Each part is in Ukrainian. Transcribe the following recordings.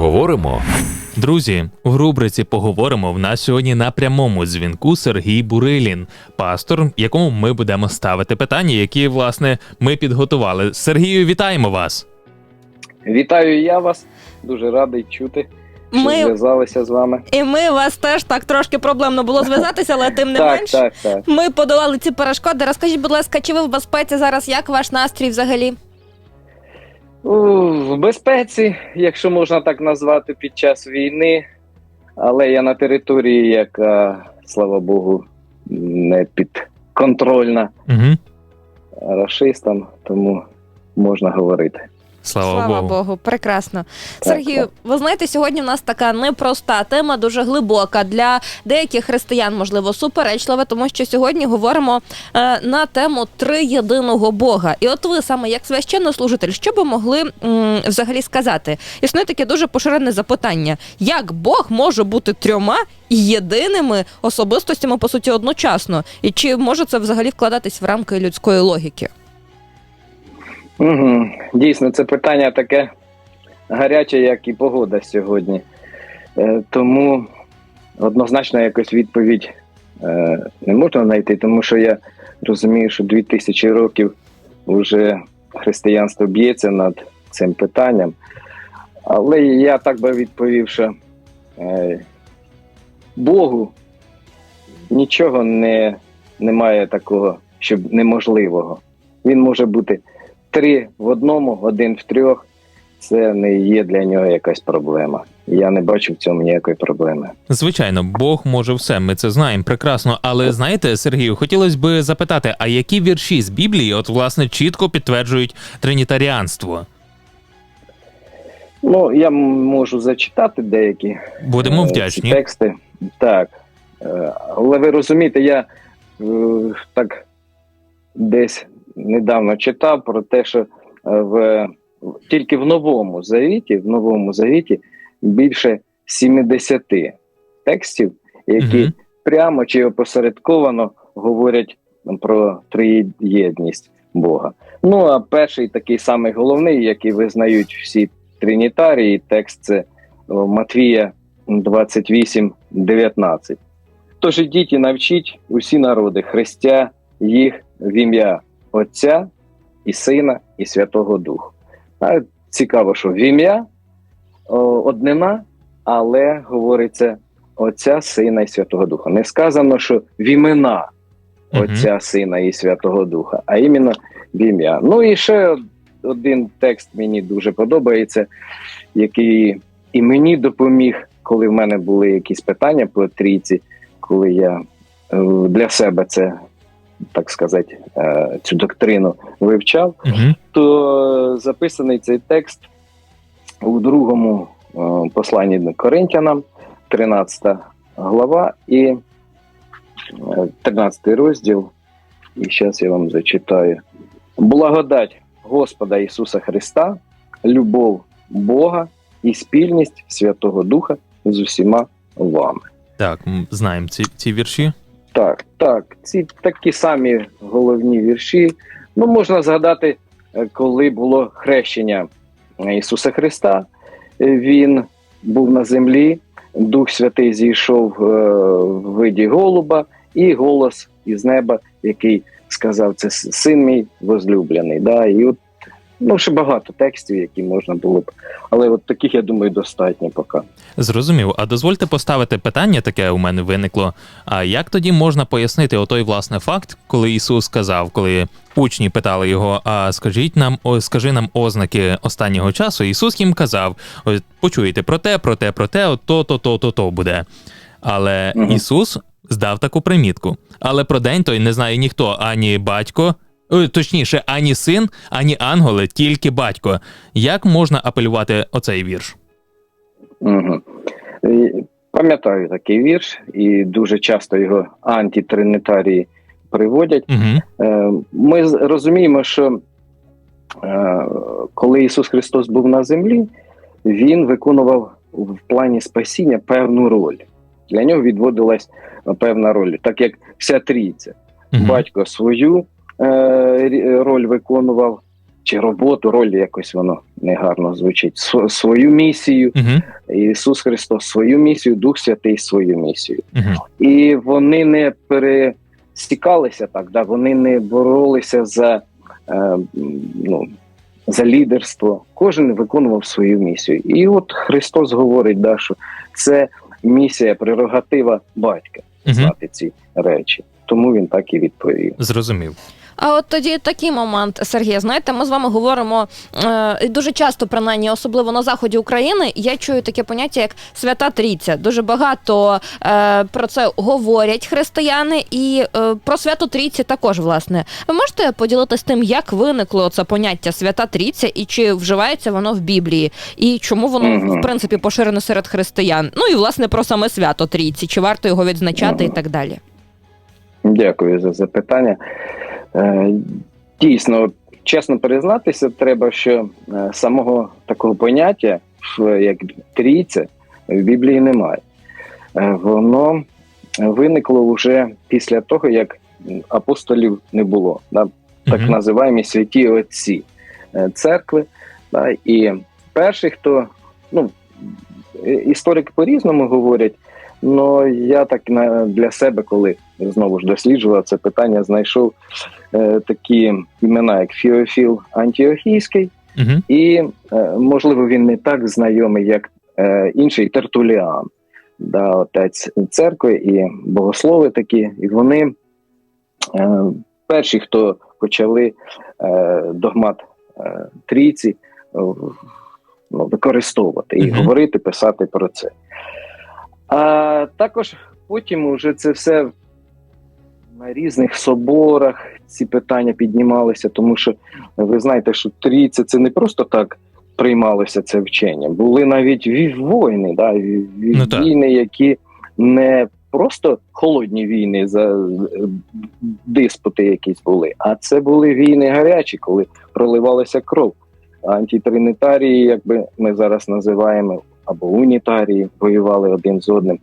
Поговоримо. Друзі, в рубриці поговоримо в нас сьогодні на прямому дзвінку Сергій Бурилін, пастор, якому ми будемо ставити питання, які власне ми підготували. Сергію, вітаємо вас! Вітаю я вас. Дуже радий чути, що Ми зв'язалися з вами. і ми вас теж так трошки проблемно було зв'язатися, але тим не так, менш. так, так. Ми подолали ці перешкоди. Розкажіть, будь ласка, чи ви в безпеці зараз? Як ваш настрій взагалі? В безпеці, якщо можна так назвати, під час війни, але я на території, яка, слава Богу, не підконтрольна Угу. расистам, тому можна говорити. Слава, Богу. прекрасно. Так, Сергію, так. ви знаєте, сьогодні в нас така непроста тема, дуже глибока для деяких християн, можливо, суперечлива, тому що сьогодні говоримо е, на тему триєдиного Бога. І от ви саме як священнослужитель, що би могли м, взагалі сказати? Існує таке дуже поширене запитання: як Бог може бути трьома і єдиними особистостями по суті одночасно? І чи може це взагалі вкладатись в рамки людської логіки? Угу. Дійсно, це питання таке гаряче, як і погода сьогодні. Е, тому однозначно якось відповідь е, не можна знайти, тому що я розумію, що 2000 років вже християнство б'ється над цим питанням. Але я так би відповів, що е, Богу нічого не, немає такого, щоб неможливого. Він може бути три в одному, один в трьох. Це не є для нього якась проблема. Я не бачу в цьому ніякої проблеми. Звичайно, Бог може все, ми це знаємо прекрасно. Але знаєте, Сергію, хотілося б запитати, а які вірші з Біблії, от власне, чітко підтверджують тринітаріанство? Ну, я можу зачитати деякі Будемо е, вдячні. тексти. Так. Е, Але ви розумієте, я е, так десь недавно читав про те, що е, в тільки в новому завіті, в новому завіті більше 70 текстів, які Мгм. прямо чи опосередковано говорять про триєдність Бога. Ну а перший такий самий головний, який визнають всі тринітарії, текст це Матвія 28, 19. Тож ідіть і навчіть усі народи, хрестя їх в ім'я Отця і Сина, і Святого Духу. А цікаво, що в ім'я однина, але говориться Отця, Сина і Святого Духа. Не сказано, що в імена Отця, Сина і Святого Духа, а іменно в ім'я. Ну і ще один текст мені дуже подобається, який і мені допоміг, коли в мене були якісь питання по трійці, коли я е, для себе це, так сказати, е, цю доктрину вивчав Угу. то записаний цей текст у другому е, посланні до Коринтянам, 13 глава і е, 13 розділ. І зараз я вам зачитаю. Благодать Господа Ісуса Христа, любов Бога і спільність Святого Духа з усіма вами. Так, знаємо ці, ці вірші. Так, так, ці такі самі головні вірші. Ну, можна згадати, е, коли було хрещення Ісуса Христа. Е, Він був на землі, Дух Святий зійшов е, в виді голуба, і голос із неба, який сказав: Це син мій возлюблений. Да? І от, ну, ще багато текстів, які можна було б. Але от таких, я думаю, достатньо поки. Зрозумів. А дозвольте поставити питання, таке у мене виникло. А як тоді можна пояснити отой власне факт, коли Ісус сказав, коли учні питали його: А скажіть нам, о, скажи нам ознаки останнього часу? Ісус їм казав: «Ось почуєте про те, про те, про те, от то, то, то, то, то буде. Але Мгм. Ісус здав таку примітку. Але про день той не знає ніхто, ані батько. Ой, Точніше, ані син, ані ангели, тільки батько. Як можна апелювати оцей вірш? Угу. Пам'ятаю такий вірш, і дуже часто його антитринитарії приводять. Угу. Е, Ми розуміємо, що е, коли Ісус Христос був на землі, Він виконував в плані спасіння певну роль. Для нього відводилась певна роль, так як вся трійця. Мгм. Батько свою е, роль виконував чи роботу, роль якось воно негарно звучить. Свою місію, Угу. Ісус Христос, свою місію, Дух Святий свою місію. Угу. І вони не пересікалися так, да? вони не боролися за, е, ну, за лідерство. Кожен виконував свою місію. І от Христос говорить, да, що це місія, прерогатива батька знати ці речі. Тому він так і відповів. Зрозумів. А от тоді такий момент, Сергій, знаєте, ми з вами говоримо е, дуже часто, принаймні, особливо на заході України, я чую таке поняття як свята трійця. Дуже багато е, про це говорять християни, і е, про свято трійці також, власне. Ви можете поділитися тим, як виникло це поняття свята трійця, і чи вживається воно в Біблії, і чому воно Мгм. в принципі поширено серед християн? Ну і власне про саме свято трійці, чи варто його відзначати і так далі. Дякую за запитання. Е, Дійсно, чесно признатися, треба, що е, самого такого поняття, як трійця, в Біблії немає. Е, Воно виникло вже після того, як апостолів не було. Да? так називаємо святі отці церкви. Да, і перший, хто ну, історики по-різному говорять, але я так для себе, коли знову ж досліджував це питання, знайшов е, такі імена, як Фіофіл Антіохійський, Мгм. і, е, можливо, він не так знайомий, як е, інший Тертуліан, да, отець церкви і богослови такі. І вони е, перші, хто почали е, догмат е, трійці е, ну, використовувати і Мгм. говорити, писати про це. А також потім уже це все на різних соборах ці питання піднімалися, тому що ви знаєте, що трійця це не просто так приймалося це вчення. Були навіть ві- воїни, да, Ну, війни, які не просто холодні війни за диспути якісь були, а це були війни гарячі, коли проливалася кров. Антитринитарії, як би ми зараз називаємо, або унітарії, воювали один з одним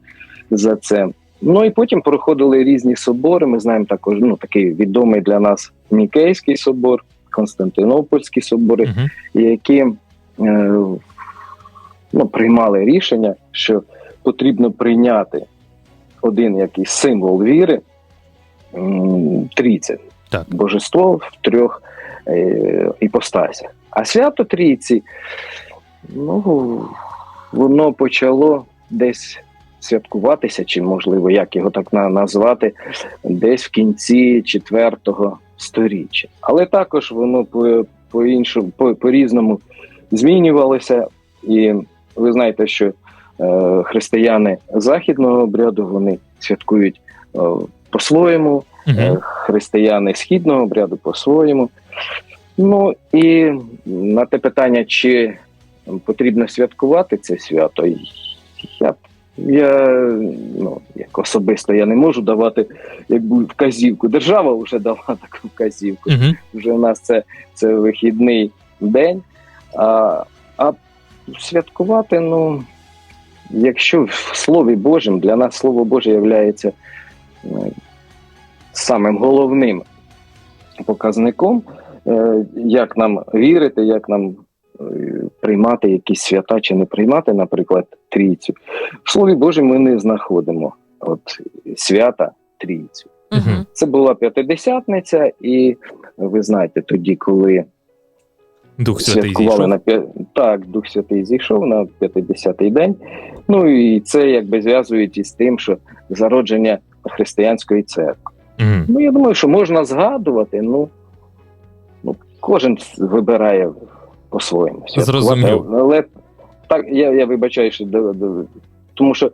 за це. Ну і потім проходили різні собори. Ми знаємо також ну, такий відомий для нас Мікейський собор, Константинопольські собори, Мгм. які е, ну, приймали рішення, що потрібно прийняти один якийсь символ віри Так. божество в трьох е, іпостасях. А свято трійці, ну, воно почало десь святкуватися, чи можливо, як його так назвати, десь в кінці четвертого сторіччя. Але також воно по, по іншому, по, по-різному змінювалося. І ви знаєте, що е, християни західного обряду вони святкують е, по-своєму, е, християни східного обряду по-своєму. Ну і на те питання, чи потрібно святкувати це свято, я, я ну, як особисто я не можу давати якби вказівку. Держава вже дала таку вказівку. Мгм. Вже у нас це, це вихідний день. А, а святкувати, ну, якщо в Слові Божому, для нас Слово Боже є самим головним показником, е, як нам вірити, як нам е, приймати якісь свята чи не приймати, наприклад, трійцю. В Слові Божому ми не знаходимо от, свята трійцю. Мгм. Це була п'ятидесятниця, і ви знаєте, тоді, коли Дух Святий святкували зійшов. на п'я- так, Дух Святий зійшов на 50-й день. Ну і це якби зв'язують із тим, що зародження християнської церкви. Мгм. Ну я думаю, що можна згадувати. Ну, ну кожен вибирає по-своєму. Зрозумів. Але так, я, я вибачаю, що тому що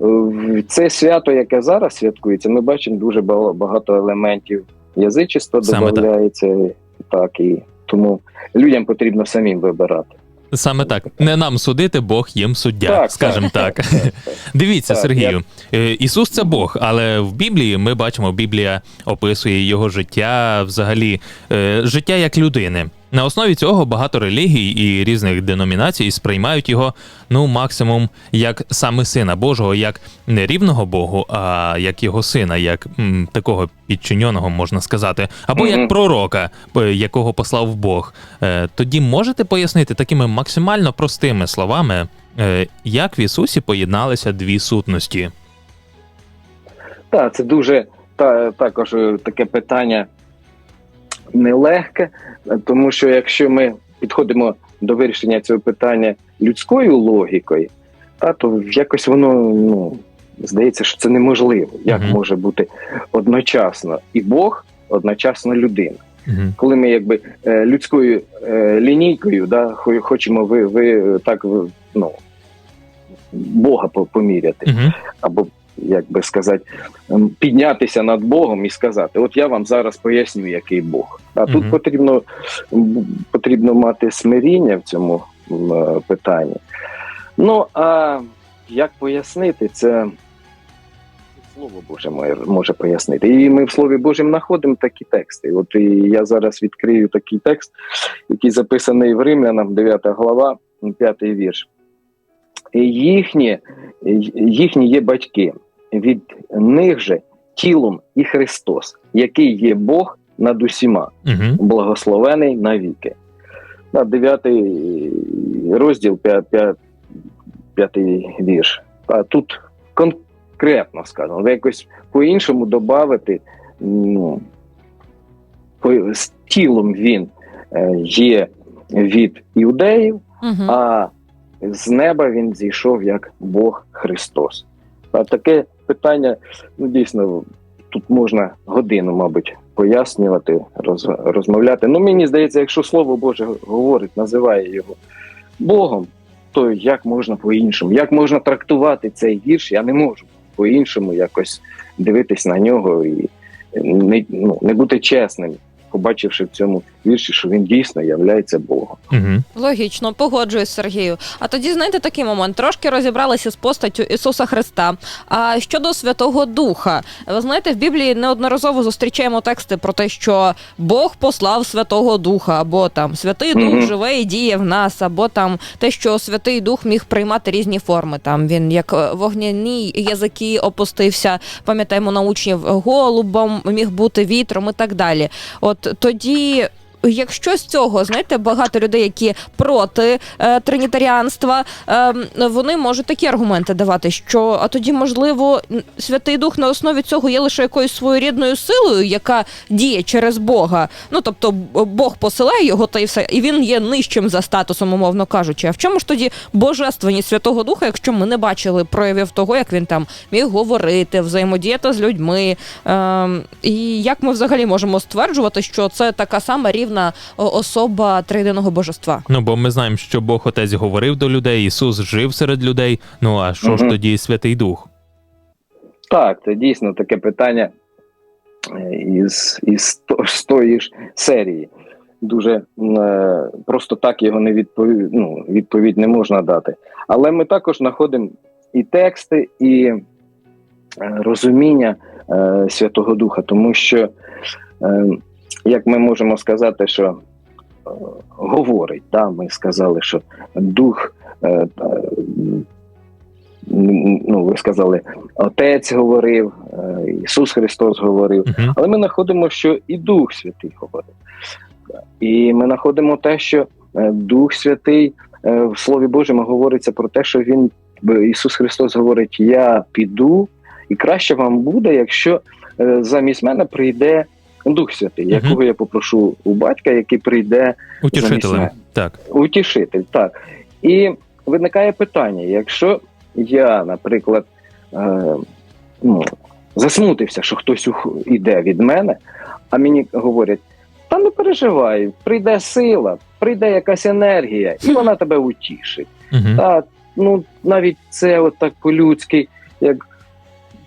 е, це свято, яке зараз святкується, ми бачимо дуже багато елементів язичества так. додається. Так, і тому людям потрібно самим вибирати. Саме так. Не нам судити, Бог їм суддя, скажімо так. Дивіться, Так, Сергію, е, Ісус це Бог, але в Біблії ми бачимо, Біблія описує його життя, взагалі, е, життя як людини. На основі цього багато релігій і різних деномінацій сприймають його ну максимум як саме сина Божого, як не рівного Богу, а як його сина, як м, такого підчиненого, можна сказати, або як пророка, е, якого послав Бог. Е, Тоді можете пояснити такими максимально простими словами, е, як в Ісусі поєдналися дві сутності? Так, це дуже та, також таке питання нелегке, тому що якщо ми підходимо до вирішення цього питання людською логікою, та, то якось воно ну, здається, що це неможливо. Як Мгм. може бути одночасно і Бог, одночасно людина. Угу. Коли ми якби е, людською е, лінійкою да, хочемо ви, ви так ну, Бога по- поміряти Угу. або як би сказати, піднятися над Богом і сказати: От я вам зараз поясню, який Бог. А тут Мгм. потрібно потрібно мати смиріння в цьому е, питанні. Ну а як пояснити це? Слово Боже моє може пояснити. І ми в Слові Божому знаходимо такі тексти. От і я зараз відкрию такий текст, який записаний в Римлянам, 9 глава, 5 вірш. Їхні, їхні є батьки, від них же тілом і Христос, який є Бог над усіма, Угу. благословений навіки. На 9 розділ, п'ятий вірш. А тут конкретно сказано, якось по-іншому додати, ну, з тілом він е, є від іудеїв, Угу. а з неба він зійшов як Бог Христос. А таке питання, ну дійсно, тут можна годину, мабуть, пояснювати, роз, розмовляти. Ну, мені здається, якщо Слово Боже говорить, називає його Богом, то як можна по-іншому? Як можна трактувати цей вірш? Я не можу по-іншому якось дивитись на нього і не, ну, не бути чесним, побачивши в цьому вірші, що він дійсно являється Богом. Угу. Логічно, погоджуюсь, Сергію. А тоді, знаєте, такий момент. Трошки розібралися з постаттю Ісуса Христа. А щодо Святого Духа, ви знаєте, в Біблії неодноразово зустрічаємо тексти про те, що Бог послав Святого Духа, або там Святий Дух Мгм. живе і діє в нас, або там те, що Святий Дух міг приймати різні форми. Там він як вогняні язики опустився, пам'ятаємо на учнів голубом, міг бути вітром і так далі. От тоді. Якщо з цього знаєте, багато людей, які проти е, тринітаріанства, е, вони можуть такі аргументи давати, що а тоді, можливо, Святий Дух на основі цього є лише якоюсь своєрідною силою, яка діє через Бога. Ну тобто Бог посилає його та й все, і він є нижчим за статусом, умовно кажучи. А в чому ж тоді божественність Святого Духа, якщо ми не бачили проявів того, як він там міг говорити, взаємодіяти з людьми? Ем, і як ми взагалі можемо стверджувати, що це така сама рівна о, особа триєдиного божества? Ну, бо ми знаємо, що Бог Отець говорив до людей, Ісус жив серед людей. Ну а що ж тоді Святий Дух? Так, це дійсно таке питання е, із, із, з тої ж серії. Дуже е, просто так його не відповідь, ну, відповідь не можна дати. Але ми також знаходимо і тексти, і е, розуміння е, Святого Духа, тому що, е, як ми можемо сказати, що е, говорить, да, ми сказали, що Дух. е, е, ну, ви сказали, Отець говорив, Ісус Христос говорив, Угу. але ми знаходимо, що і Дух Святий говорив. І ми знаходимо те, що Дух Святий в Слові Божому говориться про те, що Він Ісус Христос говорить: Я піду, і краще вам буде, якщо замість мене прийде Дух Святий, Мгм. якого я попрошу у батька, який прийде Утішителем. Так. Утішитель, так. І виникає питання: якщо я, наприклад, е, ну, засмутився, що хтось іде від мене, а мені говорять: та не переживай, прийде сила, прийде якась енергія, і вона тебе утішить. Угу. Та, ну, навіть це от так по-людськи, як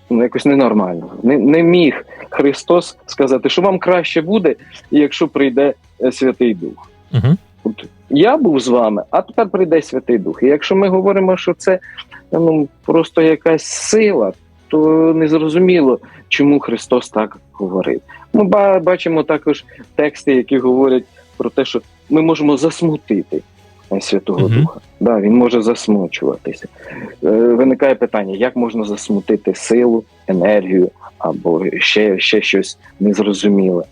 ну, якось ненормально. Не, не міг Христос сказати, що вам краще буде, якщо прийде е, Святий Дух. Угу. От я був з вами, а тепер прийде Святий Дух. І якщо ми говоримо, що це ну, просто якась сила, то незрозуміло, чому Христос так говорив. Ми бачимо також тексти, які говорять про те, що ми можемо засмутити е, Святого Мгм. Духа. Да, він може засмучуватися. Е, Виникає питання, як можна засмутити силу, енергію або ще, ще щось незрозуміле.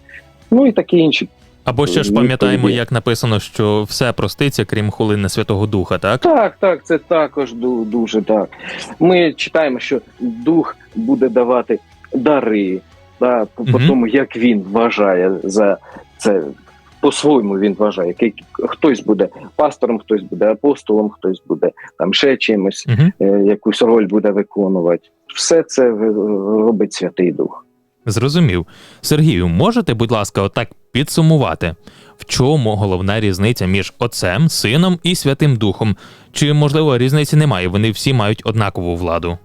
Ну і такі інші. Або ще ж пам'ятаємо, як написано, що все проститься, крім хулини Святого Духа, так? Так, так, це також дуже так. Ми читаємо, що дух буде давати дари, да, по, по тому, як він вважає за це. По-своєму він вважає, який хтось буде пастором, хтось буде апостолом, хтось буде там ще чимось, Угу. е, якусь роль буде виконувати. Все це робить Святий Дух. Зрозумів. Сергію, можете, будь ласка, отак підсумувати, в чому головна різниця між Отцем, Сином і Святим Духом? Чи, можливо, різниці немає, вони всі мають однакову владу?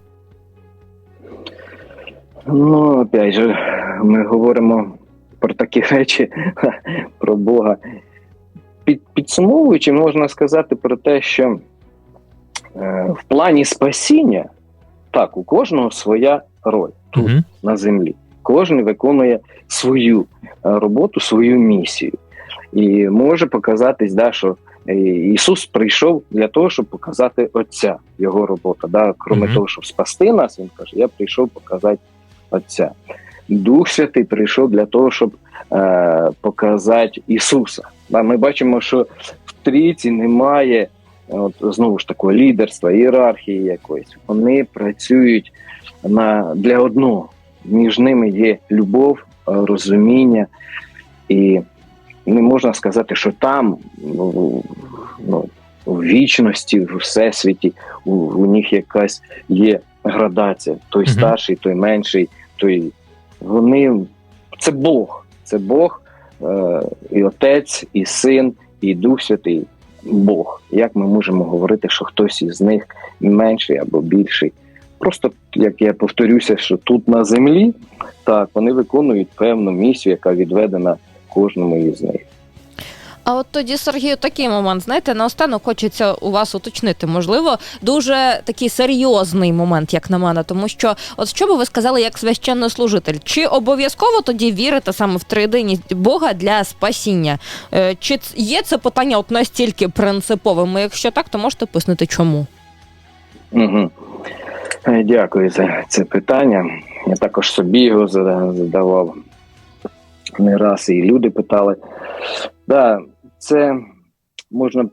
Ну, опять же, ми говоримо про такі речі, про Бога. Під, підсумовуючи, можна сказати про те, що е, в плані спасіння, так, у кожного своя роль тут, Угу. на землі. Кожен виконує свою е, роботу, свою місію. І може показатись, да, що е, Ісус прийшов для того, щоб показати Отця, його робота. Да? Кроме Мгм. того, щоб спасти нас, він каже, я прийшов показати Отця. Дух Святий прийшов для того, щоб е, показати Ісуса. Ми бачимо, що в трійці немає от, знову ж такого лідерства, ієрархії якоїсь. Вони працюють на, для одного. Між ними є любов, розуміння, і не можна сказати, що там ну, ну, в вічності, в всесвіті, у, у них якась є градація. Той старший, той менший, той вони це Бог. Це Бог, е, і Отець, і Син, і Дух Святий. Бог. Як ми можемо говорити, що хтось із них менший або більший? Просто як я повторюся, що тут на землі так вони виконують певну місію, яка відведена кожному із них. А от тоді, Сергію, такий момент, знаєте, наостанок хочеться у вас уточнити. Можливо, дуже такий серйозний момент, як на мене, тому що, от що би ви сказали як священнослужитель? Чи обов'язково тоді вірити саме в триєдиність Бога для спасіння? Е, Чи є це питання от настільки принциповим? Якщо так, то можете пояснити, чому? Угу. Дякую за це питання. Я також собі його задавав не раз, і люди питали. Да, це можна б,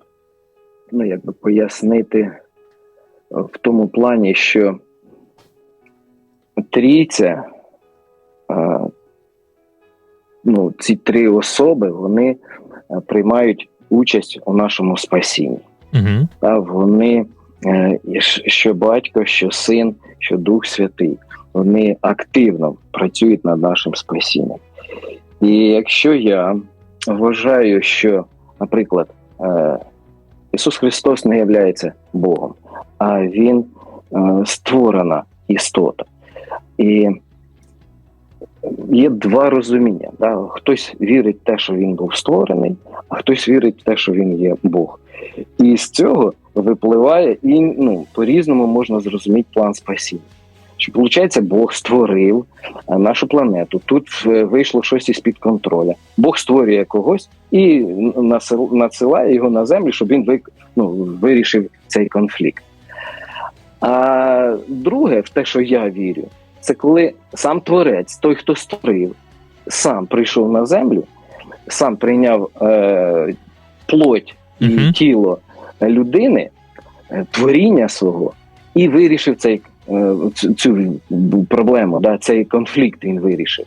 ну, якби пояснити в тому плані, що трійця, ну, ці три особи, вони приймають участь у нашому спасінні. Угу. Та вони, е, що батько, що син, що Дух Святий, вони активно працюють над нашим спасінням. І якщо я вважаю, що, наприклад, е, Ісус Христос не є Богом, а Він е, створена істота. І є два розуміння. Да? Хтось вірить в те, що він був створений, а хтось вірить в те, що він є Бог. І з цього випливає і ну, по-різному можна зрозуміти план спасіння. Що виходить, Бог створив нашу планету. Тут е, вийшло щось із під контроля. Бог створює когось і надсилає його на землю, щоб він вик- ну, вирішив цей конфлікт. А друге, в те, що я вірю, це коли сам творець, той, хто створив, сам прийшов на землю, сам прийняв е, плоть і тіло людини, е, творіння свого, і вирішив цей, цю, цю проблему, да, цей конфлікт він вирішив.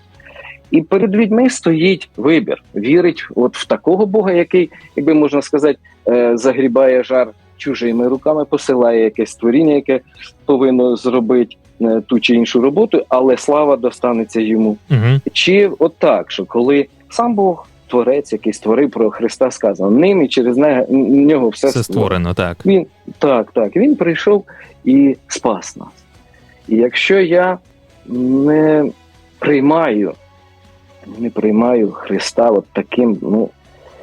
І перед людьми стоїть вибір: вірить от в такого Бога, який, якби можна сказати, е, загрібає жар чужими руками, посилає якесь творіння, яке повинно зробити е, ту чи іншу роботу, але слава достанеться йому. Угу. Чи от так, що коли сам Бог, творець, який створив про Христа, сказано, ним і через нього все, Все створено, так. Він так, так, він прийшов і спас нас. І якщо я не приймаю, не приймаю Христа от таким, ну.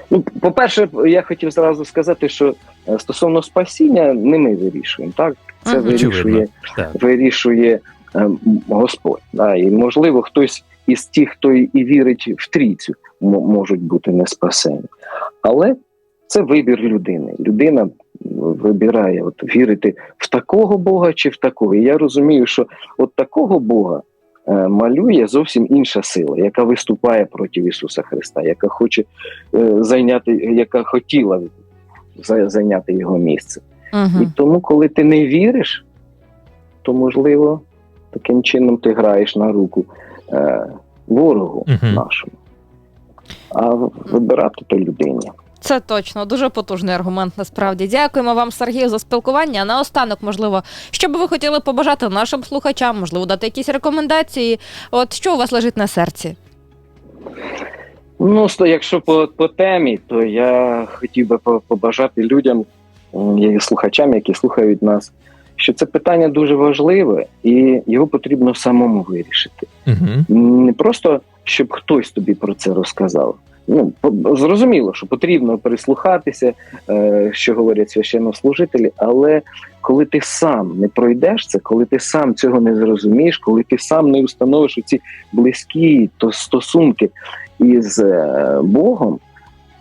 Ну, по-перше, я хотів зразу сказати, що е, стосовно спасіння не ми вирішуємо. Так, це Мгм. вирішує Так. вирішує е, Господь. Да, і можливо, хтось із тих, хто і вірить в трійцю, можуть бути не спасені. Але це вибір людини. Людина вибирає от, вірити в такого Бога чи в такого. І я розумію, що от такого Бога е, малює зовсім інша сила, яка виступає проти Ісуса Христа, яка хоче е, зайняти, яка хотіла зайняти його місце. І Угу. тому, коли ти не віриш, то можливо таким чином ти граєш на руку е, ворогу Мгм. нашому. А вибирати то людині. Це точно дуже потужний аргумент. Насправді дякуємо вам, Сергію, за спілкування. А Наостанок, можливо, що би ви хотіли побажати нашим слухачам, можливо, дати якісь рекомендації. От що у вас лежить на серці? Ну, якщо по, по темі, то я хотів би побажати людям, і слухачам, які слухають нас, що це питання дуже важливе і його потрібно самому вирішити. Угу. Не просто щоб хтось тобі про це розказав. Ну, зрозуміло, що потрібно прислухатися, е, що говорять священнослужителі, але коли ти сам не пройдеш це, коли ти сам цього не зрозумієш, коли ти сам не установиш ці близькі то стосунки із е, Богом,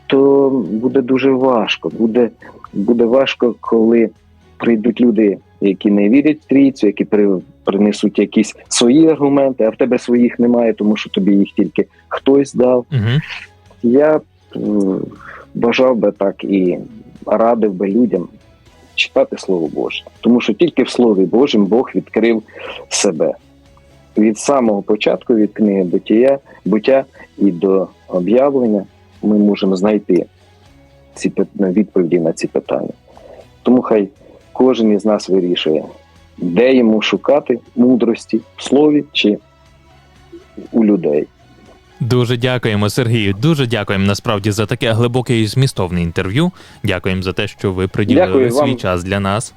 то буде дуже важко. Буде, буде важко, коли прийдуть люди, які не вірять в трійцю, які при, принесуть якісь свої аргументи, а в тебе своїх немає, тому що тобі їх тільки хтось дав. Угу. Я бажав би так і радив би людям читати Слово Боже, тому що тільки в Слові Божому Бог відкрив себе. Від самого початку, від книги буття, буття і до об'явлення ми можемо знайти ці пит- відповіді на ці питання. Тому хай кожен із нас вирішує, де йому шукати мудрості в слові чи у людей. Дуже дякуємо, Сергію. Дуже дякуємо насправді за таке глибоке і змістовне інтерв'ю. Дякуємо за те, що ви приділили Дякую свій вам. час для нас.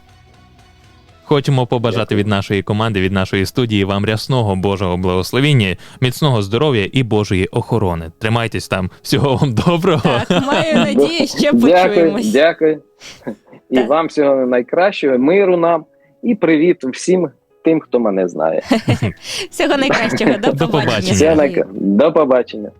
Хочемо побажати Дякую. від нашої команди, від нашої студії вам рясного Божого благословіння, міцного здоров'я і Божої охорони. Тримайтесь там. Всього вам доброго. Так, маю надію, ще Дякую, почуємось. дякую. І Так. вам всього найкращого, миру нам і привіт всім тим, хто мене знає. Всього найкращого. До побачення. До побачення.